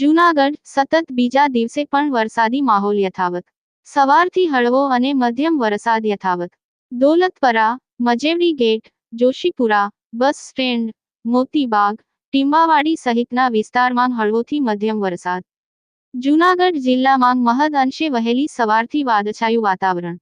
જૂનાગઢ સતત બીજા દિવસે પણ વરસાદી માહોલ યથાવત. સવારથી હળવો અને મધ્યમ વરસાદ યથાવત. Dolatpara, Majevadi gate, Joshipura, bus stand, Motibag, Timbawadi સહિતના વિસ્તારમાં હળવોથી મધ્યમ વરસાદ. જૂનાગઢ જિલ્લામાં મહદ અંશે વહેલી સવારથી વાદછાયું વાતાવરણ.